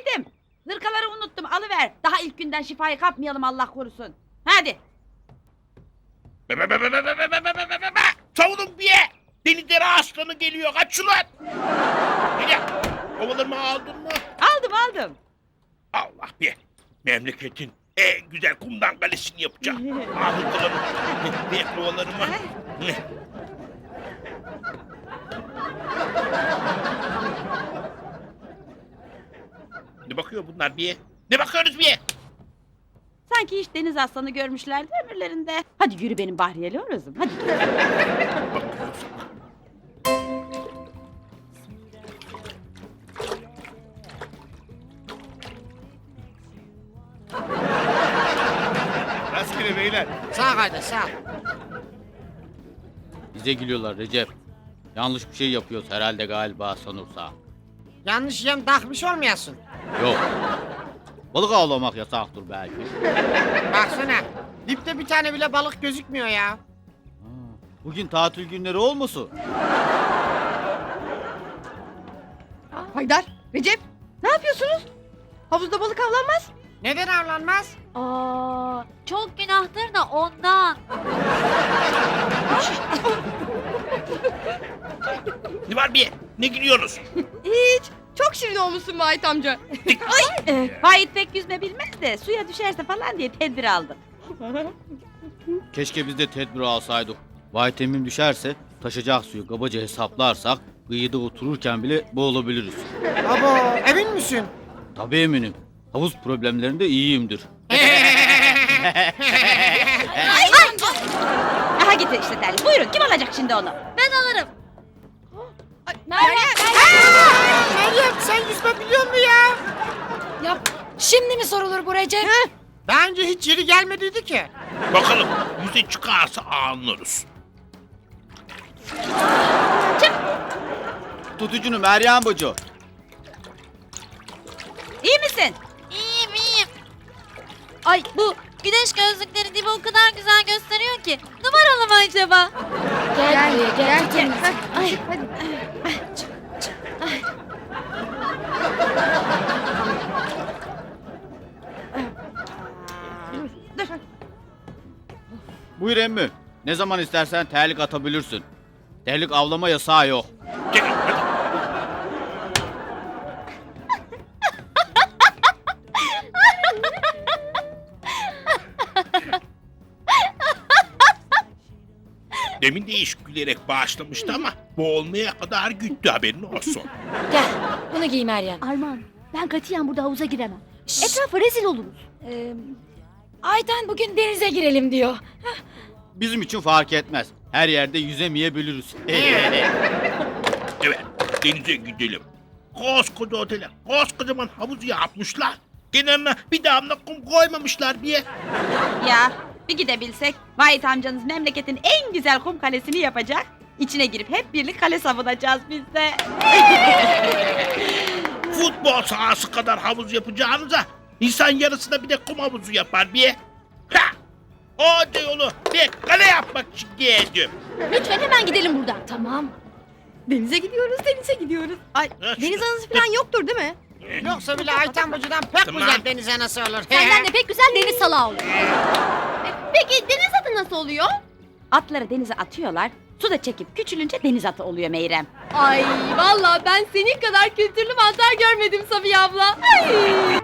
Vahit'im. Hırkaları unuttum alıver. Daha ilk günden şifayı kapmayalım Allah korusun. Hadi. Be be be be be be be be be be be be. Savunun bir ye. Denizlere aslanı geliyor. Kaç ulan. Gel. Kovalarımı aldın mı? Aldım aldım. Allah bir. Memleketin en güzel kumdan kalesini yapacağım. Ahırtılarım. Bir kovalarımı. Ne bakıyor bunlar bir? Ne bakıyoruz bir? Sanki hiç deniz aslanı görmüşlerdi ömürlerinde. Hadi yürü benim Bahriyeli orozum. Hadi. Rastgele beyler. Sağ kardeş sağ. Bize gülüyorlar Recep. Yanlış bir şey yapıyoruz herhalde galiba sanırsa. Yanlış yem takmış olmayasın. Yok. Balık avlamak yasaktır belki. Baksana. Dipte bir tane bile balık gözükmüyor ya. Bugün tatil günleri olmasın? Haydar, Recep ne yapıyorsunuz? Havuzda balık avlanmaz. Neden avlanmaz? Aa, çok günahtır da ondan. Ne var bir? Ne gülüyorsunuz? Hiç. Çok şirin olmuşsun Vahit amca. Vahit pek yüzme bilmez de suya düşerse falan diye tedbir aldım. Keşke biz de tedbir alsaydık. Vitamin düşerse taşacak suyu kabaca hesaplarsak kıyıda otururken bile boğulabiliriz. Abo emin misin? Tabii eminim. Havuz problemlerinde iyiyimdir. Aha getir işte terlik. Buyurun kim alacak şimdi onu? Ben alırım. Meryem. Meryem sen yüzme biliyor musun ya? Ya şimdi mi sorulur bu Recep? Daha önce hiç yeri gelmediydi ki. Bakalım yüze çıkarsa anlarız. Tutucunu Meryem Bacı. İyi misin? İyiyim iyiyim. Ay bu güneş gözlükleri dibi o kadar güzel gösteriyor ki. Numaralı mı acaba? Gel, gel, gel. Ay, hadi. Buyur emmi. Ne zaman istersen terlik atabilirsin. Terlik avlama yasağı yok. Demin de iş gülerek bağışlamıştı ama boğulmaya kadar güttü haberin olsun. Gel bunu giy Meryem. Arman, ben katiyen burada havuza giremem. Etrafa rezil oluruz. Ee, Ayten bugün denize girelim diyor. Bizim için fark etmez. Her yerde yüzemeyebiliriz. Evet denize gidelim. Koskoca otele koskocaman havuz yapmışlar. Kenarına bir damla kum koymamışlar diye. Ya bir gidebilsek Vahit amcanız memleketin en güzel kum kalesini yapacak. İçine girip hep birlik kale savunacağız biz de. Futbol sahası kadar havuz yapacağınıza insan yarısına bir de kum havuzu yapar diye. Ha! O yolu bir kale yapmak için geldim. Lütfen hemen gidelim buradan. Tamam. Denize gidiyoruz, denize gidiyoruz. Ay, Ha, deniz anası falan yoktur değil mi? Yoksa bile Ayten Bacı'dan pek Tamam. güzel deniz anası olur. Senden de pek güzel deniz salağı olur. E, Peki deniz atı nasıl oluyor? Atları denize atıyorlar. Su da çekip küçülünce deniz atı oluyor Meyrem. Ay vallahi ben senin kadar kültürlü mantar görmedim Safiye abla. Ay.